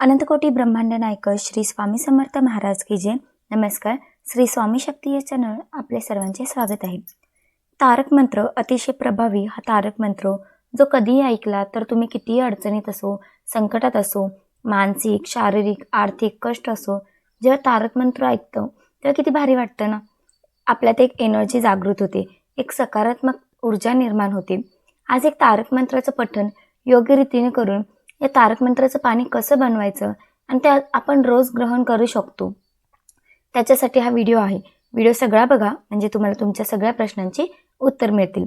अनंतकोटी ब्रह्मांड नायक श्री स्वामी समर्थ महाराज की जय. नमस्कार. श्री स्वामी शक्ती या चॅनल आपले सर्वांचे स्वागत आहे. तारक मंत्र अतिशय प्रभावी हा तारक मंत्र. जो कधीही ऐकला तर तुम्ही कितीही अडचणीत असो संकटात असो मानसिक शारीरिक आर्थिक कष्ट असो जेव्हा तारक मंत्र ऐकतो तेव्हा किती भारी वाटतं ना? आपल्यात एक एनर्जी जागृत होते एक सकारात्मक ऊर्जा निर्माण होते. आज एक तारक मंत्राचं पठण योग्य रीतीने करून या तारक मंत्राचं पाणी कसं बनवायचं? आणि त्या आपण रोज ग्रहण करू शकतो. त्याच्यासाठी हा व्हिडिओ आहे. व्हिडिओ सगळा बघा म्हणजे तुम्हाला तुमच्या सगळ्या प्रश्नांची उत्तर मिळतील.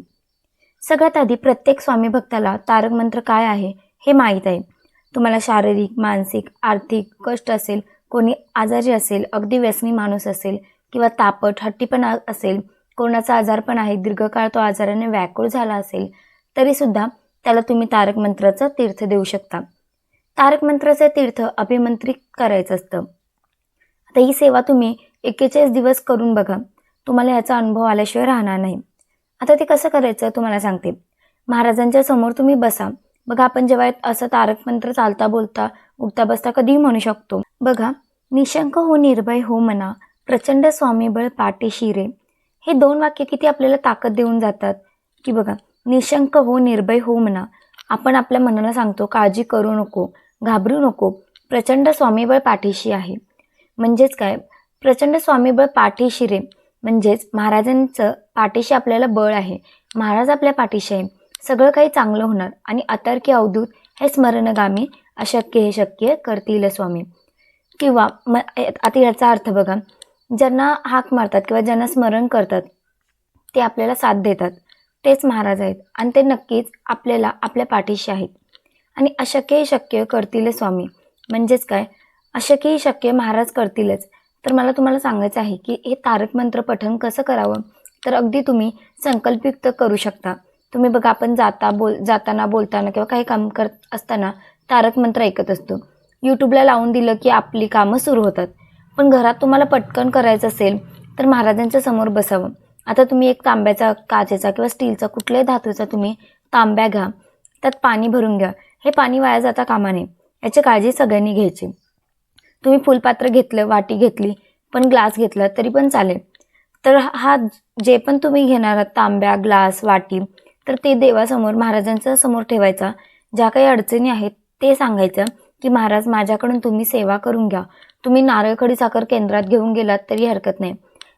सगळ्यात आधी प्रत्येक स्वामी भक्ताला तारक मंत्र काय आहे हे माहीत आहे. तुम्हाला शारीरिक मानसिक आर्थिक कष्ट असेल कोणी आजारी असेल अगदी व्यसनी माणूस असेल किंवा तापट हट्टीपणा असेल कोणाचा आजार पण आहे दीर्घकाळ तो आजाराने व्याकुळ झाला असेल तरीसुद्धा त्याला तुम्ही तारक मंत्राचं तीर्थ देऊ शकता. तारक मंत्राचं तीर्थ अभिमंत्रित करायचं असतं. आता ही सेवा तुम्ही एक्केचाळीस दिवस करून बघा. तुम्हाला याचा अनुभव आल्याशिवाय राहणार नाही. आता ते कसं करायचं तुम्हाला सांगते. महाराजांच्या समोर तुम्ही बसा. बघा आपण जेव्हा असं तारक मंत्र चालता बोलता उठता बसता कधीही म्हणू शकतो. बघा निशंक हो निर्भय हो मना प्रचंड स्वामीबळ पाठीशी रे हे दोन वाक्य किती आपल्याला ताकद देऊन जातात? की बघा निशंक हो निर्भय हो म्हणा. आपण आपल्या मनाला सांगतो काळजी करू नको घाबरू नको. प्रचंड स्वामीबळ पाठीशी आहे. म्हणजेच काय? प्रचंड स्वामीबळ पाठीशी रे. म्हणजेच महाराजांचं पाठीशी आपल्याला बळ आहे. महाराज आपल्या पाठीशी आहे. सगळं काही चांगलं होणार आणि अतर्की अवधूत हे स्मरणगामी अशक्य हे शक्य करतील स्वामी. किंवा म आता याचा अर्थ बघा. ज्यांना हाक मारतात किंवा ज्यांना स्मरण करतात ते आपल्याला साथ देतात. तेच महाराज आहेत आणि ते नक्कीच आपल्याला आपल्या पाठीशी आहेत. आणि अशक्यही शक्य करतील स्वामी. म्हणजेच काय? अशक्यही शक्य महाराज करतीलच. तर मला तुम्हाला सांगायचं आहे की हे तारक मंत्र पठण कसं करावं? तर अगदी तुम्ही संकल्पयुक्त करू शकता. तुम्ही बघा आपण जाता बोल जाताना बोलताना किंवा काही काम करत असताना तारक मंत्र ऐकत असतो. यूट्यूबला लावून दिलं की आपली कामं सुरू होतात. पण घरात तुम्हाला पटकन करायचं असेल तर महाराजांच्या समोर बसावं. आता तुम्ही एक तांब्याचा काचेचा किंवा स्टीलचा कुठल्याही धातूचा तुम्ही तांब्या घ्या. त्यात पाणी भरून घ्या. हे पाणी वाया जाता कामा नये. याची काळजी सगळ्यांनी घ्यायची. तुम्ही फुलपात्र घेतलं वाटी घेतली पण ग्लास घेतला तरी पण चालेल. तर हा जे पण तुम्ही घेणार आहात तांब्या ग्लास वाटी तर ते देवासमोर महाराजांच्या समोर ठेवायचा. ज्या काही अडचणी आहेत ते सांगायचं की महाराज माझ्याकडून तुम्ही सेवा करून घ्या. तुम्ही नारळखडी साखर केंद्रात घेऊन गेलात तरी हरकत नाही.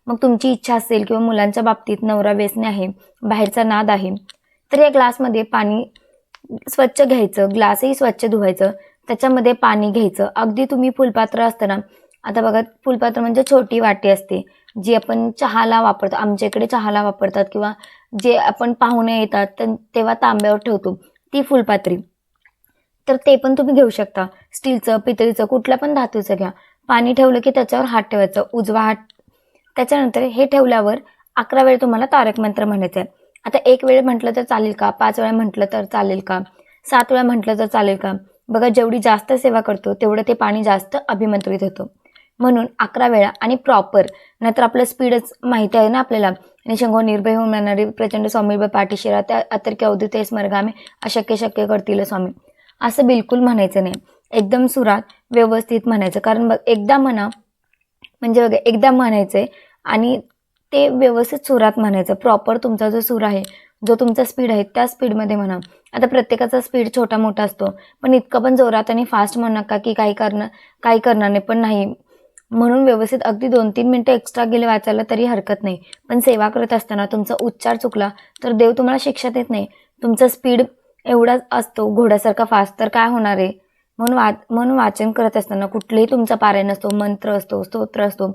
मग तुमची इच्छा असेल किंवा मुलांच्या बाबतीत नवरा व्यसने आहे बाहेरचा नाद आहे तर या ग्लासमध्ये पाणी स्वच्छ घ्यायचं ग्लासही स्वच्छ धुवायचं त्याच्यामध्ये पाणी घ्यायचं. अगदी तुम्ही फुलपात्र असताना आता बघा फुलपात्र म्हणजे छोटी वाटी असते जी आपण चहाला वापरतो आमच्या इकडे चहाला वापरतात किंवा जे आपण पाहुणे येतात तेव्हा तांब्यावर ठेवतो ती फुलपात्री. तर ते पण तुम्ही घेऊ शकता. स्टीलचं पितळीचं कुठल्या पण धातूचं घ्या. पाणी ठेवलं की त्याच्यावर हात ठेवायचं. उजवा हात त्याच्यानंतर हे ठेवल्यावर अकरा वेळ तुम्हाला तारक मंत्र म्हणायचं आहे आता एक वेळ म्हटलं तर चालेल का? पाच वेळा म्हटलं तर चालेल का? सात वेळा म्हटलं तर चालेल का? बघा जेवढी जास्त सेवा करतो तेवढं ते पाणी जास्त अभिमंत्रित होतं. म्हणून अकरा वेळा आणि प्रॉपर नाहीतर आपलं स्पीडच माहिती आहे ना आपल्याला. आणि निर्भय होऊन मिळणारे प्रचंड स्वामी पाठीशिरा त्या अतर्क्य अवधूत स्मरगामे अशक्य शक्य करतील स्वामी. असं बिलकुल म्हणायचं नाही. एकदम सुरात व्यवस्थित म्हणायचं. कारण बघ एकदा म्हणा म्हणजे बघा एकदा म्हणायचं आहे आणि ते व्यवस्थित सुरात म्हणायचं. प्रॉपर तुमचा जो सूर आहे जो तुमचा स्पीड आहे त्या स्पीडमध्ये म्हणा. आता प्रत्येकाचा स्पीड छोटा मोठा असतो. पण इतकं पण जोरात आणि फास्ट म्हणू नका की काही करणं काही करणार नाही पण नाही. म्हणून व्यवस्थित अगदी दोन तीन मिनटं एक्स्ट्रा गेले वाचायला तरी हरकत नाही. पण सेवा करत असताना तुमचा उच्चार चुकला तर देव तुम्हाला शिक्षा देत नाही. तुमचा स्पीड एवढाच असतो. घोड्यासारखा फास्ट तर काय होणार आहे? म्हणून वा म्हणून वाचन करत असताना कुठलेही तुमचा पारायण असतो मंत्र असतो स्तोत्र असतो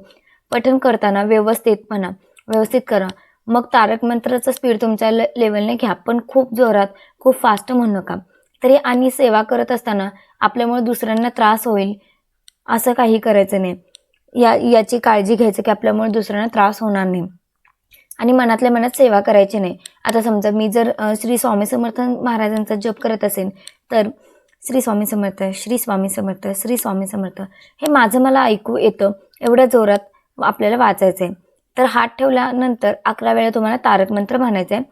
पठण करताना व्यवस्थितपणा व्यवस्थित करा. मग तारक मंत्राचा स्पीड तुमच्या ले लेवलने घ्या पण खूप जोरात खूप फास्ट म्हणू नका. तरी आणि सेवा करत असताना आपल्यामुळे दुसऱ्यांना त्रास होईल असं काही करायचं नाही. या याची काळजी घ्यायचं की आपल्यामुळे दुसऱ्यांना त्रास होणार नाही. आणि मनातल्या मनात सेवा करायची नाही. आता समजा मी जर श्री स्वामी समर्थ महाराजांचा जप करत असेल तर श्री स्वामी समर्थ श्री स्वामी समर्थ श्री स्वामी समर्थ. हे माझं मला ऐकू येतं एवढ्या जोरात आपल्याला वाचायचं आहे तर हात ठेवल्यानंतर अकरा वेळा तुम्हाला तारक मंत्र म्हणायचं आहे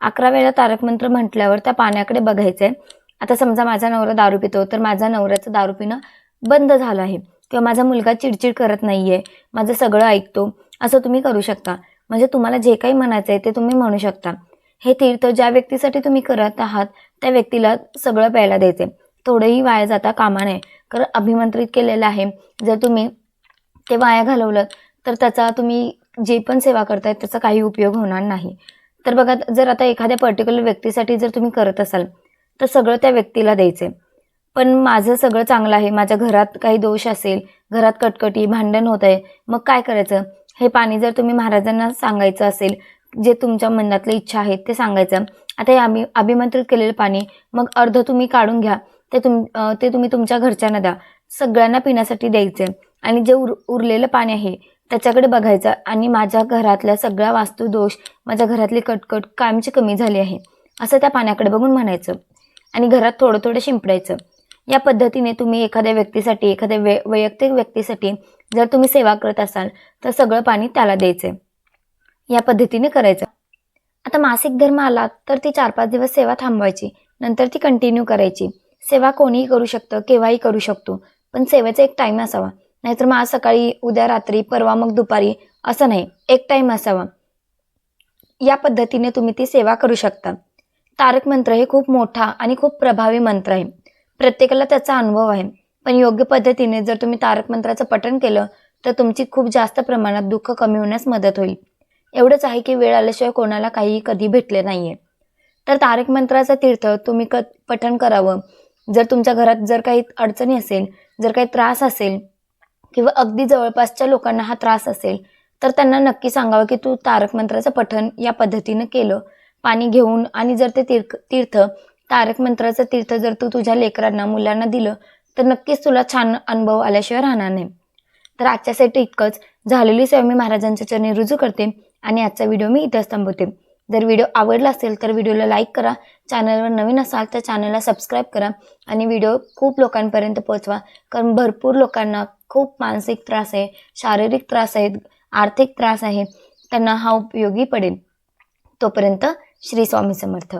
अकरा वेळा तारक मंत्र म्हटल्यावर त्या पाण्याकडे बघायचं आहे आता समजा माझा नवरा दारू पितो तर माझा नवऱ्याचं दारू पिणं बंद झालं आहे. किंवा माझा मुलगा चिडचिड करत नाही आहे माझं सगळं ऐकतो असं तुम्ही करू शकता. म्हणजे तुम्हाला जे काही म्हणायचं आहे ते तुम्ही म्हणू शकता. हे तीर्थ ज्या व्यक्तीसाठी तुम्ही करत आहात त्या व्यक्तीला सगळं प्यायला द्यायचे थोडंही वाया जाता कामा नये. कारण अभिमंत्रित केलेलं आहे. जर तुम्ही ते वाया घालवलं तर त्याचा तुम्ही जे पण सेवा करताय त्याचा काही उपयोग होणार नाही. तर बघा जर आता एखाद्या पर्टिक्युलर व्यक्तीसाठी जर तुम्ही करत असाल तर सगळं त्या व्यक्तीला द्यायचे. पण माझं सगळं चांगलं आहे. माझ्या घरात काही दोष असेल घरात कटकटी भांडण होत आहे मग काय करायचं? हे पाणी जर तुम्ही महाराजांना सांगायचं असेल जे तुमच्या मनातले इच्छा आहे ते सांगायचं. आता हे आम्ही अभिमंत्रित केलेलं पाणी मग अर्ध तुम्ही काढून घ्या. ते तुम ते तुम्ही तुमच्या घरच्यांना द्या. सगळ्यांना पिण्यासाठी द्यायचे. आणि जे उर उरलेलं पाणी आहे त्याच्याकडे बघायचं. आणि माझ्या घरातल्या सगळ्या वास्तुदोष माझ्या घरातली कटकट कायमची कमी झाली आहे असं त्या पाण्याकडे बघून म्हणायचं. आणि घरात थोडं थोडं शिंपडायचं. या पद्धतीने तुम्ही एखाद्या व्यक्तीसाठी एखाद्या वे वैयक्तिक व्यक्तीसाठी जर तुम्ही सेवा करत असाल तर सगळं पाणी त्याला द्यायचं या पद्धतीने करायचं. आता मासिक धर्म आला तर ती चार पाच दिवस सेवा थांबवायची. नंतर ती कंटिन्यू करायची. सेवा कोणीही करू शकतं केव्हाही करू शकतो. पण सेवेचा एक टाईम असावा. नाहीतर मग आज सकाळी उद्या रात्री परवा मग दुपारी असं नाही. एक टाईम असावा. या पद्धतीने तुम्ही ती सेवा करू शकता. तारक मंत्र हे खूप मोठा आणि खूप प्रभावी मंत्र आहे. प्रत्येकाला त्याचा अनुभव आहे. पण योग्य पद्धतीने जर तुम्ही तारक मंत्राचं पठण केलं तर तुमची खूप जास्त प्रमाणात दुःख कमी होण्यास मदत होईल. एवढंच आहे की वेळ आल्याशिवाय कोणाला काही कधी भेटले नाहीये. तर तारक मंत्राचं तीर्थ तुम्ही क पठण करावं. जर तुमच्या घरात जर काही अडचणी असेल जर काही त्रास असेल किंवा अगदी जवळपासच्या लोकांना हा त्रास असेल तर त्यांना नक्की सांगावं की तू तारक मंत्राचं पठण या पद्धतीनं केलं. पाणी घेऊन आणि जर ते तीर्थ तीर्थ तारक मंत्राचं तीर्थ जर तू तुझ्या लेकरांना मुलांना दिलं तर नक्कीच तुला छान अनुभव आल्याशिवाय राहणार नाही. तर आजच्यासाठी इतकंच. झालेली सेवा मी महाराजांच्या चरणी रुजू करते आणि आजचा व्हिडिओ मी इथंच थांबवते. जर व्हिडिओ आवडला असेल तर व्हिडिओला लाईक करा. चॅनलवर नवीन असाल तर चॅनलला सबस्क्राईब करा आणि व्हिडिओ खूप लोकांपर्यंत पोहोचवा. कारण भरपूर लोकांना खूप मानसिक त्रास आहे शारीरिक त्रास आहेत आर्थिक त्रास आहे. त्यांना हा उपयोगी पडेल. तोपर्यंत श्री स्वामी समर्थ.